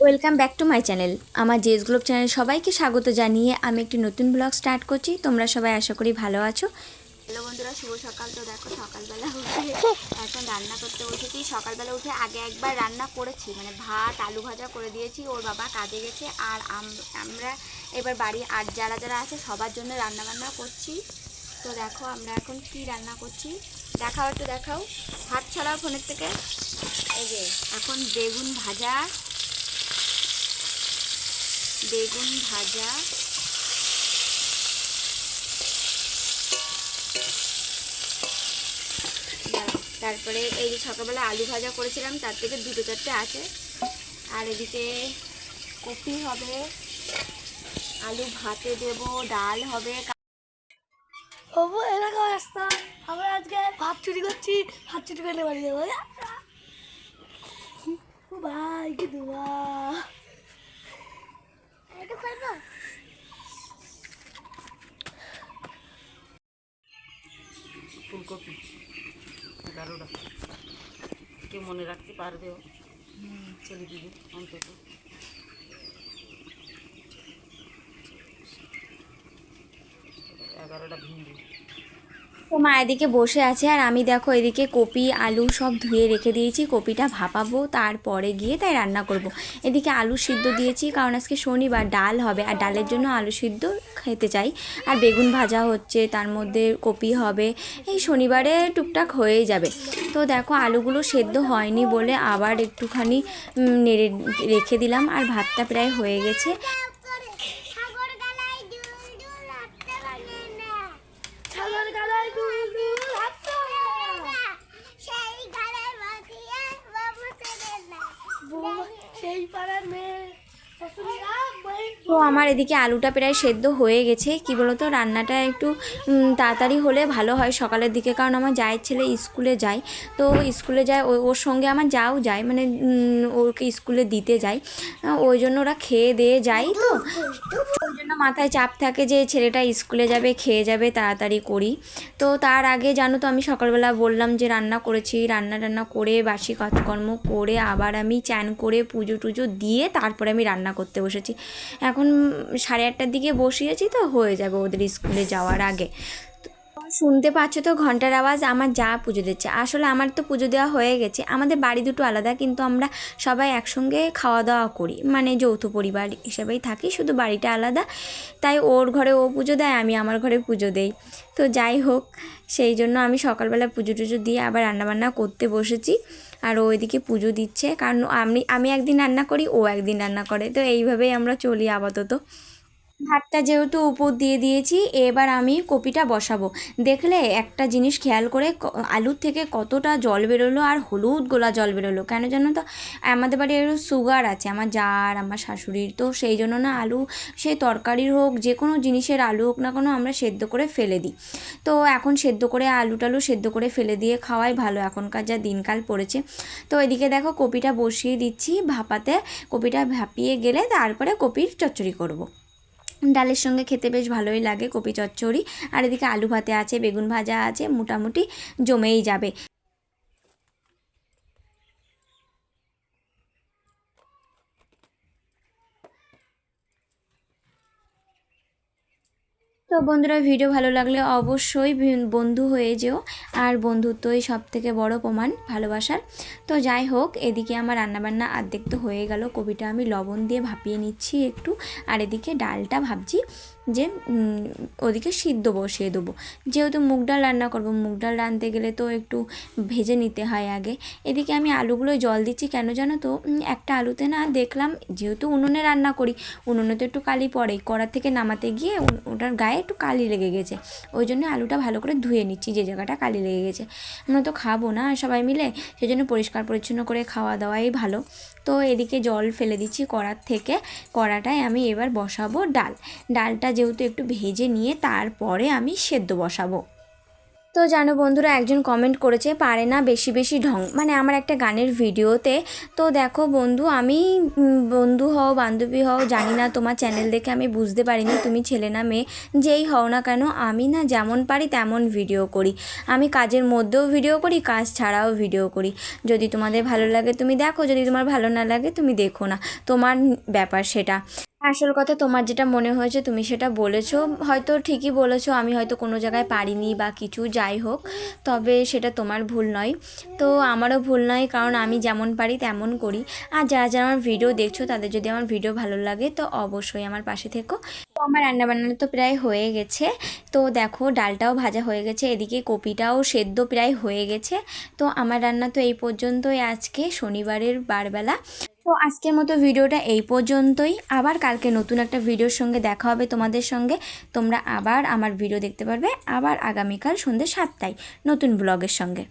Welcome back to my channel আমার Jess Globe channel সবাইকে স্বাগত জানিয়ে আমি একটি নতুন ব্লগ স্টার্ট করছি। তোমরা সবাই আশা করি ভালো আছো। হ্যালো বন্ধুরা, শুভ সকাল। তো দেখো, সকালবেলা উঠে এখন রান্না করতে বসেছি। সকালবেলা উঠে আগে একবার রান্না করেছি মানে ভাত, আলু ভাজা করে দিয়েছি। ওর বাবা কাজে গেছে আর আম- আমরা এবার বাড়ি আর যারা যারা আছে সবার জন্য রান্না বান্না করছি। তো দেখো, আমরা এখন কি রান্না করছি? দেখাও, একটু দেখাও। হাত ছাড়াও ফোনের থেকে। এই যে, এখন বেগুন ভাজা বেগুন ভাজা। তারপরে এই যে সকালবেলা আলু ভাজা করেছিলাম তার থেকে দুটো চারটে আছে। আর এদিকে কপি হবে আলু ভাতে দেব ডাল হবে। বাবু এরকম রাস্তা। আমরা আজকে ভাত চুরি করছি ভাত চুরি করলে বাড়ি যাব। ভাই কি দুয়া ফুলকপি এগারোটা কেউ মনে রাখতে পারবেও ছেলে দিদি অন্তত। এগারোটা ভিন্ডি তো মা এদিকে বসে আছে আর আমি দেখো এদিকে কপি, আলু সব ধুয়ে রেখে দিয়েছি। কপিটা ভাপাবো, তারপরে গিয়ে তাই রান্না করব। এদিকে আলু সিদ্ধ দিয়েছি, কারণ আজকে শনিবার ডাল হবে আর ডালের জন্য আলু সিদ্ধ খেতে চাই। আর বেগুন ভাজা হচ্ছে, তার মধ্যে কপি হবে, এই শনিবারে টুকটাক হয়েই যাবে। তো দেখো আলুগুলো সেদ্ধ হয়নি বলে আবার একটুখানি নেড়ে রেখে দিলাম আর ভাতটা প্রায় হয়ে গেছে। সেই পাড়ার মেয়ে শাশুড়িরা বই তো আমার এদিকে আলুটা প্রায় সেদ্ধ হয়ে গেছে। কি বলতো, রান্নাটা একটু তাড়াতাড়ি হলে ভালো হয় সকালের দিকে, কারণ আমার জায়ের ছেলে স্কুলে যায়। তো স্কুলে যায় ওর সঙ্গে আমার যাও যায় মানে ওকে স্কুলে দিতে যায় ওই জন্য ওরা খেয়ে দিয়ে যায় তো। ওই জন্য মাথায় চাপ থাকে যে ছেলেটা স্কুলে যাবে, খেয়ে যাবে, তাড়াতাড়ি করি। তো তার আগে জানো তো, আমি সকালবেলা বললাম যে রান্না করেছি, রান্না টান্না করে বাসি কাজকর্ম করে আবার আমি চান করে পুজো টুজো দিয়ে তারপরে আমি রান্না করতে বসেছি। এখন সাড়ে আটটার দিকে বসিয়েছি তো হয়ে যাবে ওদের স্কুলে যাওয়ার আগে। শুনতে পাচ্ছ তো ঘণ্টার আওয়াজ, আমার যা পুজো দিচ্ছে। আসলে আমার তো পুজো দেওয়া হয়ে গেছে। আমাদের বাড়ি দুটো আলাদা, কিন্তু আমরা সবাই একসঙ্গে খাওয়া দাওয়া করি। মানে যৌথ পরিবার হিসেবেই থাকি, শুধু বাড়িটা আলাদা। তাই ওর ঘরে ও পুজো দেয়, আমি আমার ঘরে পুজো দেই। তো যাই হোক, সেই জন্য আমি সকালবেলা পুজো টুজো দিয়ে আবার রান্নাবান্না করতে বসেছি। আর ও এদিকে পুজো দিচ্ছে, কারণ আমি আমি একদিন রান্না করি, ও একদিন রান্না করে। তো এইভাবেই আমরা চলি আপাতত। ভাতটা যেহেতু উপর দিয়ে দিয়েছি, এবার আমি কপিটা বসাবো। দেখলে একটা জিনিস খেয়াল করে আলুর থেকে কতটা জল বেরোলো আর হলুদ গোলা জল বেরোলো। কেন জানো তো? আমাদের বাড়ি একটু সুগার আছে, আমার যার, আমার শাশুড়ির। তো সেই জন্য না আলু সেই তরকারির হোক, যে কোনো জিনিসের আলু হোক না কোনো আমরা সেদ্ধ করে ফেলে দিই। তো এখন সেদ্ধ করে আলু টালু সেদ্ধ করে ফেলে দিয়ে খাওয়াই ভালো। এখনকার যা দিনকাল পড়েছে। তো এদিকে দেখো কপিটা বসিয়ে দিচ্ছি ভাপাতে। কপিটা ভাপিয়ে গেলে তারপরে কপির চচ্চড়ি করব। ডালের সঙ্গে খেতে বেশ ভালোই লাগে, কপি চচ্চড়ি। আর এদিকে আলু ভাতে আছে, বেগুন ভাজা আছে, মোটামুটি জমেই যাবে। তো বন্ধুরা, ভিডিও ভালো লাগলে অবশ্যই বন্ধু হয়ে যেও। আর বন্ধুত্বই সব থেকে বড়ো প্রমাণ ভালোবাসার। তো যাই হোক, এদিকে আমার রান্নাবান্না আর্ধেক তো হয়ে গেল। কবিটা আমি লবণ দিয়ে ভাপিয়ে নিচ্ছি একটু। আর এদিকে ডালটা ভাবছি যে ওদিকে সিদ্ধ বসিয়ে দেবো। যেহেতু মুগ ডাল রান্না করব, মুগ ডাল রাঁধতে গেলে তো একটু ভেজে নিতে হয় আগে। এদিকে আমি আলুগুলো জল দিচ্ছি, কেন জানো তো? একটা আলুতে না দেখলাম, যেহেতু উনুনে রান্না করি, উনুনে তো একটু কালি পড়ে, কড়া থেকে নামাতে গিয়ে ওটার গায়ে একটু কালি লেগে গেছে। ওই জন্য আলুটা ভালো করে ধুয়ে নিচ্ছি, যে জায়গাটা কালি লেগে গেছে। আমরা তো খাব না সবাই মিলে সেই জন্য পরিষ্কার পরিচ্ছন্ন করে খাওয়া দাওয়াই ভালো। তো এদিকে জল ফেলে দিচ্ছি কড়ার থেকে, কড়াটায় আমি এবার বসাবো ডাল। ডালটা যেহেতু একটু ভেজে নিয়ে তারপরে আমি সেদ্ধ বসাবো। তো জানো বন্ধুরা, একজন কমেন্ট করেছে, পারে না বেশি বেশি ঢং। মানে আমার একটা গানের ভিডিওতে, তো দেখো বন্ধু, আমি বন্ধু হও, বান্ধবী হও, জানি না তোমার চ্যানেল দেখে আমি বুঝতে পারিনি, তুমি ছেলে না মেয়ে, যেই হও না কেন, আমি না যেমন পারি তেমন ভিডিও করি। আমি কাজের মধ্যেও ভিডিও করি, কাজ ছাড়াও ভিডিও করি। যদি তোমাদের ভালো লাগে, তুমি দেখো, যদি তোমার ভালো না লাগে, তুমি দেখো না। তোমার ব্যাপার সেটা। আসল কথা তোমার যেটা মনে হয়েছে তুমি সেটা বলেছ। হয়তো ঠিকই বলেছ, আমি হয়তো কোনো জায়গায় পারিনি বা কিছু, যাই হোক, তবে সেটা তোমার ভুল নয়। তো আমারও ভুল নয়, কারণ আমি যেমন পারি তেমন করি। আর যারা যারা আমার ভিডিও দেখছ, তাদের যদি আমার ভিডিও ভালো লাগে, তো অবশ্যই আমার পাশে থেকো। তো আমার রান্না বান্না তো প্রায় হয়ে গেছে। তো দেখো, ডালটাও ভাজা হয়ে গেছে, এদিকে কপিটাও সেদ্ধ প্রায় হয়ে গেছে। তো আমার রান্না তো এই পর্যন্তই আজকে, শনিবারের বারবেলা। তো আজকের মতো ভিডিওটা এই পর্যন্তই। আবার কালকে নতুন একটা ভিডিওর সঙ্গে দেখা হবে তোমাদের সঙ্গে। তোমরা আবার আমার ভিডিও দেখতে পারবে। আবার আগামীকাল সন্ধ্যে সাতটায় নতুন ব্লগের সঙ্গে।